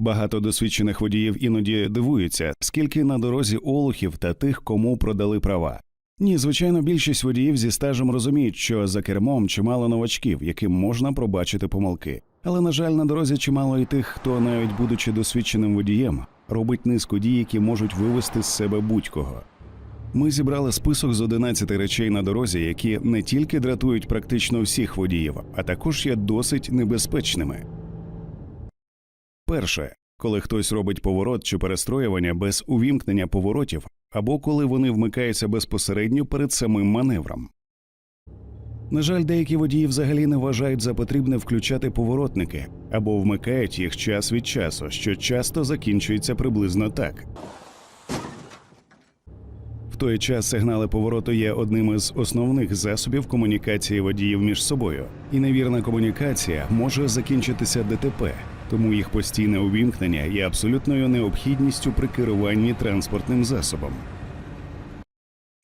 Багато досвідчених водіїв іноді дивуються, скільки на дорозі олухів та тих, кому продали права. Ні, звичайно, більшість водіїв зі стажем розуміють, що за кермом чимало новачків, яким можна пробачити помилки. Але, на жаль, на дорозі чимало і тих, хто, навіть будучи досвідченим водієм, робить низку дій, які можуть вивести з себе будь-кого. Ми зібрали список з 11 речей на дорозі, які не тільки дратують практично всіх водіїв, а також є досить небезпечними. Перше, коли хтось робить поворот чи перестроювання без увімкнення поворотів, або коли вони вмикаються безпосередньо перед самим маневром. На жаль, деякі водії взагалі не вважають за потрібне включати поворотники або вмикають їх час від часу, що часто закінчується приблизно так. В той час сигнали повороту є одним із основних засобів комунікації водіїв між собою, і невірна комунікація може закінчитися ДТП, тому їх постійне увімкнення є абсолютною необхідністю при керуванні транспортним засобом.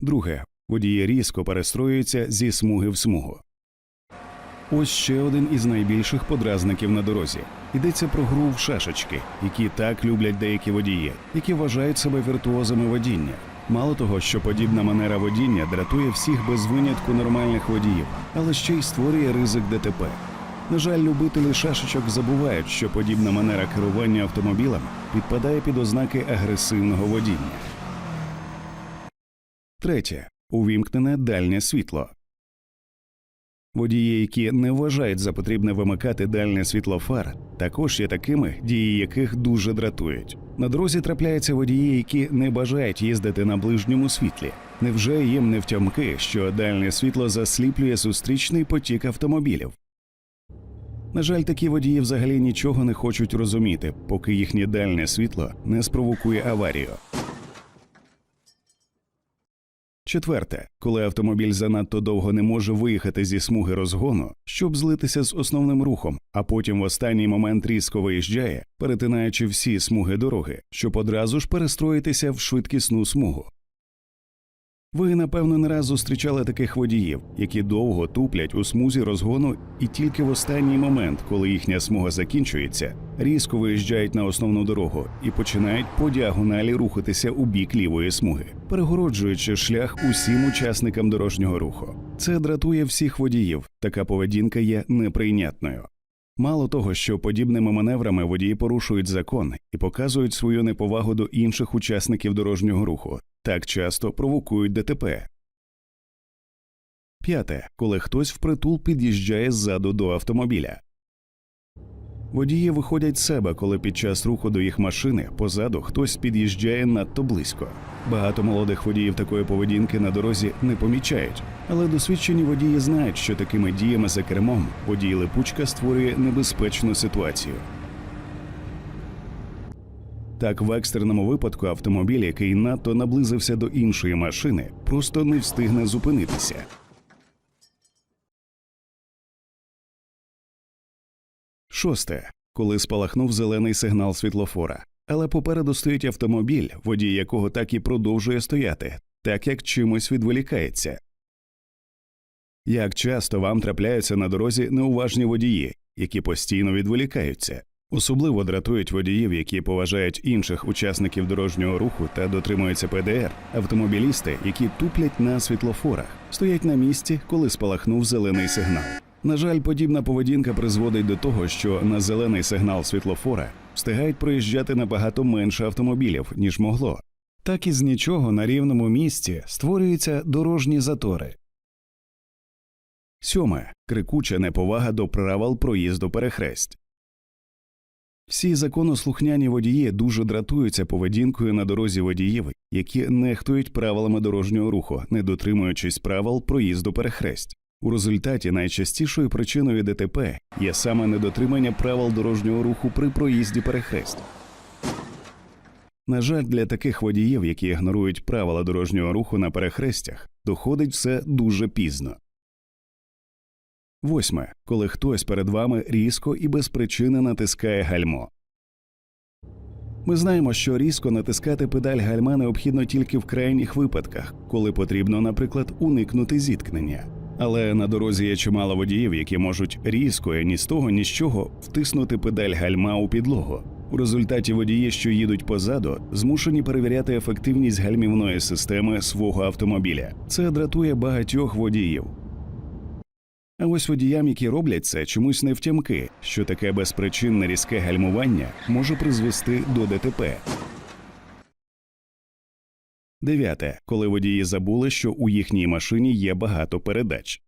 Друге, водії різко перестроюються зі смуги в смугу. Ось ще один із найбільших подразників на дорозі. Йдеться про гру в шашечки, які так люблять деякі водії, які вважають себе віртуозами водіння. Мало того, що подібна манера водіння дратує всіх без винятку нормальних водіїв, але ще й створює ризик ДТП. На жаль, любителі шашечок забувають, що подібна манера керування автомобілем підпадає під ознаки агресивного водіння. Третє увімкнене дальнє світло. Водії, які не вважають за потрібне вимикати дальнє світло фар, також є такими, дії яких дуже дратують. На дорозі трапляються водії, які не бажають їздити на ближньому світлі. Невже їм не втямки, що дальнє світло засліплює зустрічний потік автомобілів? На жаль, такі водії взагалі нічого не хочуть розуміти, поки їхнє дальнє світло не спровокує аварію. Четверте, коли автомобіль занадто довго не може виїхати зі смуги розгону, щоб злитися з основним рухом, а потім в останній момент різко виїжджає, перетинаючи всі смуги дороги, щоб одразу ж перестроїтися в швидкісну смугу. Ви, напевно, не раз зустрічали таких водіїв, які довго туплять у смузі розгону і тільки в останній момент, коли їхня смуга закінчується, різко виїжджають на основну дорогу і починають по діагоналі рухатися у бік лівої смуги, перегороджуючи шлях усім учасникам дорожнього руху. Це дратує всіх водіїв. Така поведінка є неприйнятною. Мало того, що подібними маневрами водії порушують закон і показують свою неповагу до інших учасників дорожнього руху, так часто провокують ДТП. П'яте, коли хтось впритул під'їжджає ззаду до автомобіля. Водії виходять з себе, коли під час руху до їх машини позаду хтось під'їжджає надто близько. Багато молодих водіїв такої поведінки на дорозі не помічають, але досвідчені водії знають, що такими діями за кермом водій липучка створює небезпечну ситуацію. Так, в екстреному випадку автомобіль, який надто наблизився до іншої машини, просто не встигне зупинитися. Шосте. Коли спалахнув зелений сигнал світлофора. Але попереду стоїть автомобіль, водій якого так і продовжує стояти, так як чимось відволікається. Як часто вам трапляються на дорозі неуважні водії, які постійно відволікаються, особливо дратують водіїв, які поважають інших учасників дорожнього руху та дотримуються ПДР, автомобілісти, які туплять на світлофорах, стоять на місці, коли спалахнув зелений сигнал. На жаль, подібна поведінка призводить до того, що на зелений сигнал світлофора встигають проїжджати набагато менше автомобілів, ніж могло. Так із нічого на рівному місці створюються дорожні затори. Сьоме крикуча неповага до правил проїзду перехресть. Всі законослухняні водії дуже дратуються поведінкою на дорозі водіїв, які нехтують правилами дорожнього руху, не дотримуючись правил проїзду перехресть. У результаті найчастішою причиною ДТП є саме недотримання правил дорожнього руху при проїзді перехрест. На жаль, для таких водіїв, які ігнорують правила дорожнього руху на перехрестях, доходить все дуже пізно. Восьме. Коли хтось перед вами різко і без причини натискає гальмо. Ми знаємо, що різко натискати педаль гальма необхідно тільки в крайніх випадках, коли потрібно, наприклад, уникнути зіткнення. Але на дорозі є чимало водіїв, які можуть різко і ні з того, ні з чого втиснути педаль гальма у підлогу. У результаті водії, що їдуть позаду, змушені перевіряти ефективність гальмівної системи свого автомобіля. Це дратує багатьох водіїв. А ось водіям, які роблять це, чомусь не втямки, що таке безпричинне різке гальмування може призвести до ДТП. Дев'яте. Коли водії забули, що у їхній машині є багато передач.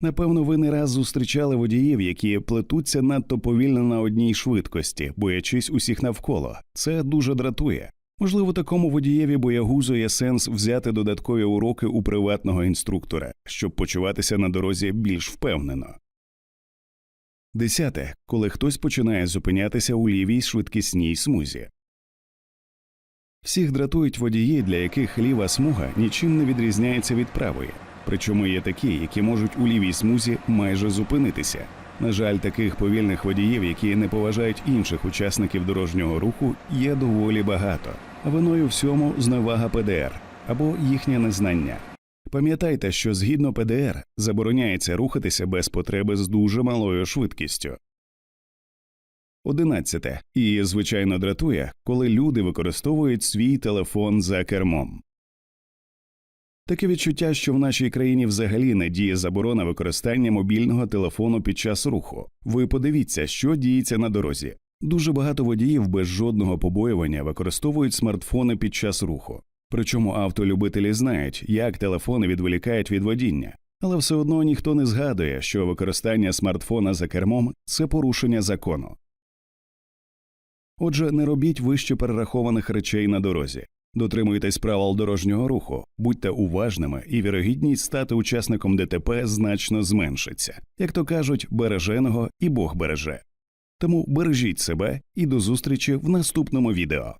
Напевно, ви не раз зустрічали водіїв, які плетуться надто повільно на одній швидкості, боячись усіх навколо. Це дуже дратує. Можливо, такому водієві боягузу є сенс взяти додаткові уроки у приватного інструктора, щоб почуватися на дорозі більш впевнено. Десяте. Коли хтось починає зупинятися у лівій швидкісній смузі. Всіх дратують водії, для яких ліва смуга нічим не відрізняється від правої. Причому є такі, які можуть у лівій смузі майже зупинитися. На жаль, таких повільних водіїв, які не поважають інших учасників дорожнього руху, є доволі багато. А виною всьому зневага ПДР або їхнє незнання. Пам'ятайте, що згідно ПДР забороняється рухатися без потреби з дуже малою швидкістю. Одинадцяте. І, звичайно, дратує, коли люди використовують свій телефон за кермом. Таке відчуття, що в нашій країні взагалі не діє заборона використання мобільного телефону під час руху. Ви подивіться, що діється на дорозі. Дуже багато водіїв без жодного побоювання використовують смартфони під час руху. Причому автолюбителі знають, як телефони відволікають від водіння, але все одно ніхто не згадує, що використання смартфона за кермом це порушення закону. Отже, не робіть вище перерахованих речей на дорозі. Дотримуйтесь правил дорожнього руху, будьте уважними, і вірогідність стати учасником ДТП значно зменшиться. Як то кажуть, береженого і Бог береже. Тому бережіть себе і до зустрічі в наступному відео.